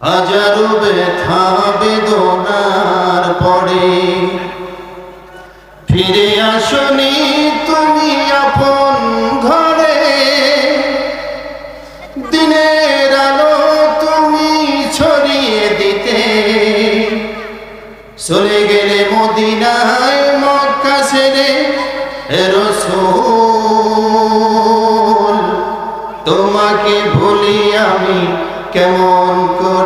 হাজারো ব্যথা বেদনার পরে। ফিরে আসনি তুমি আপন ঘরে। দিনের আলো তুমি ছড়িয়ে দিতে। চলে গেলে মদিনায় মক্কা ছেড়ে রসূল, তোমাকে ভুলি আমি কেমন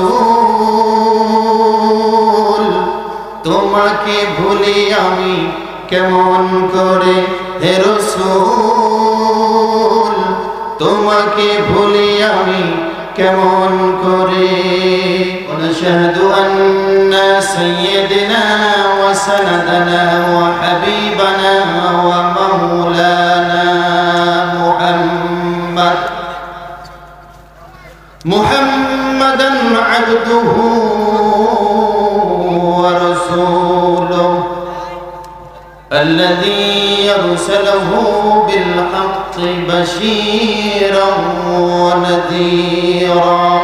রসূল তোমাকে ভুলি আমি কেমন করে হে রসূল তোমাকে ভুলি আমি কেমন করে ونشهد أن سيدنا وسندنا وحبيبنا ومولانا عبده ورسوله الذي يرسله بالحق بشيرا ونذيرا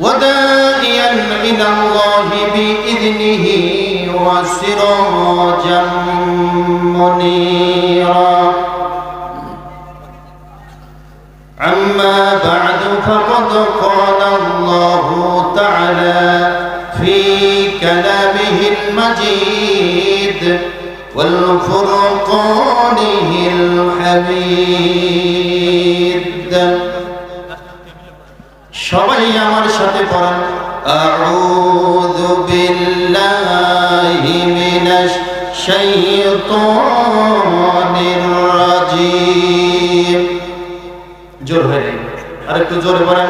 وداعيا إلى الله بإذنه وسراجا منيرا. عما بعد فقد قال الله تعالى في كلامه المجيد والفرقانه الحميد সবাই আমার সাথে পড়েন আউযু বিল্লাহি মিনাশ শাইতানির রাজিম জোর হয়ে আরেকটু জোরে পড়েন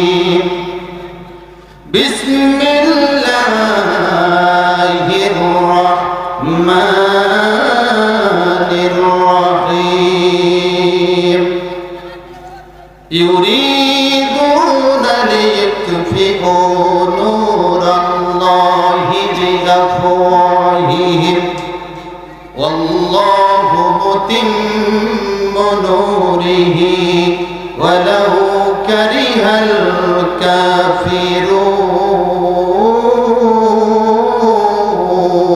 نوره ولو كره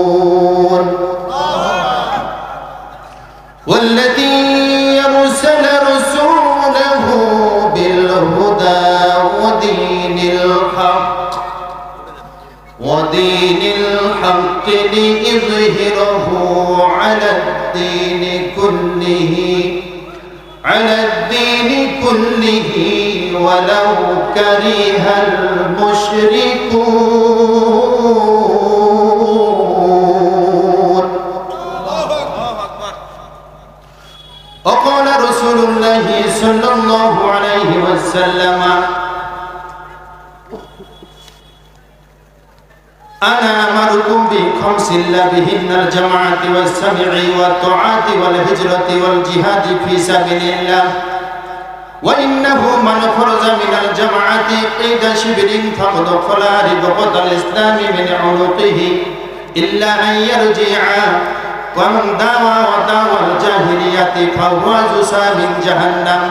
الكافرون والذي يرسل رسوله بالهدى ودين الحق ودين الحق ليظهره على الدين كله على الدين كله ولو كره المشركون. وقال رسول الله صلى الله عليه وسلم أنا أمركم بخمس لا بهن الجماعة والسمع والطاعة والهجرة والجهاد في سبيل الله وإنه من خرج من الجماعة قيد شبر فقد خلا ربقة الإسلام من عنقه إلا أن يرجع ومن داوى وداوى الجاهلية فهو جسى من جهنم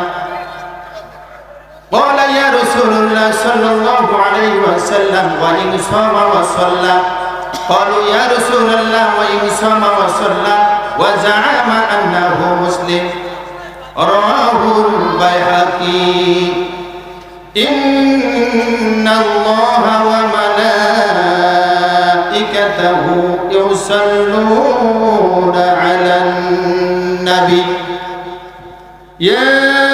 قال يا رسول الله صلى الله عليه وسلم وإن صام وصلى. قالوا يا رسول الله وإن صام وصلى. وزعم أنه مسلم. رواه البيهقي. إن الله وملائكته يصلون على النبي. يا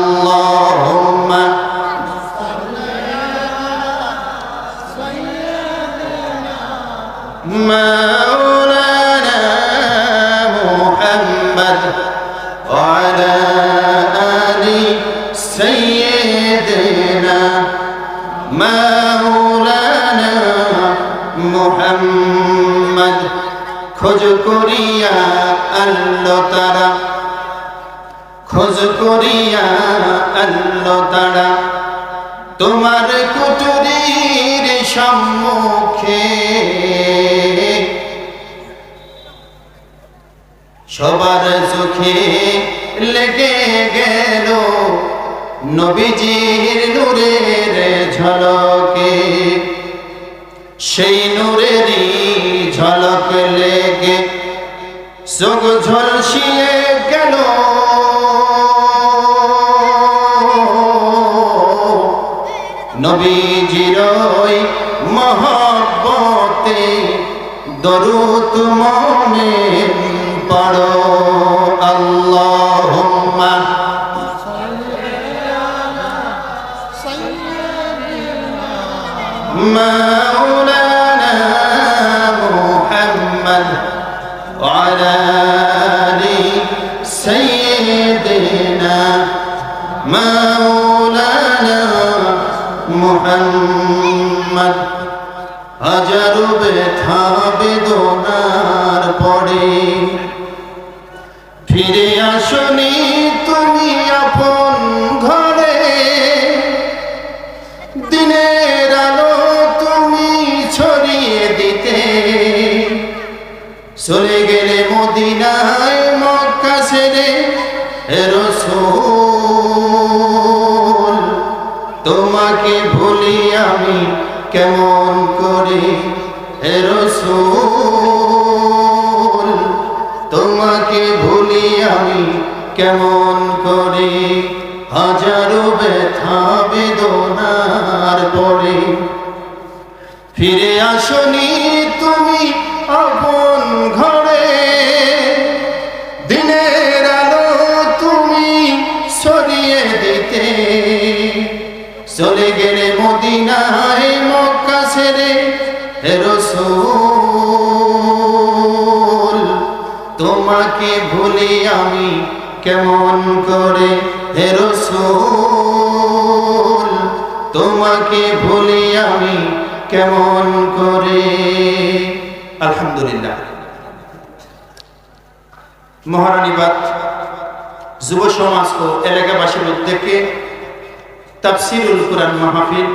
سيدنا مولانا محمد খোঁজ করিয়া আল্লো তারা খোঁজ করিয়া আল্লো তারা তোমার কুটুরির সম্মুখে সবার চোখে লেগে গেল নবীজির নূরের ঝলকে, সেই নূরেরই ঝলক লেগে চোখ ঝলসিয়ে গেল। নবীজির মহব্বতে দরুদ মনে পড়ো আল্লাহুম্মা مولانا محمد وعلى آل سيدنا مولانا محمد হাজার ব্যথা বেদনার পরে ফিরে আসনি দিনের আলো তুমি ছড়িয়ে দিতে। চলে গেলে মদিনায় মক্কা ছেড়ে রসূল, তোমাকে ভুলি আমি কেমন করে? রসূল, তোমাকে ভুলি আমি কেমন করে? হাজারো ব্যথা বেদনার পরে। ফিরে আসনি তুমি আপন ঘরে। দিনের আলো তুমি সরিয়ে দিতে। চলে গেলে মদিনায় মক্কা ছেড়ে রসূল, তোমাকে ভুলি আমি কেমন করে? হে তোমাকে ভুলি আমি কেমন করে? আলহামদুলিল্লাহ। মহারানীবাদ যুব সমাজ ও এলাকাবাসীর উদ্যোগে তাফসিরুল কোরআন মাহফিল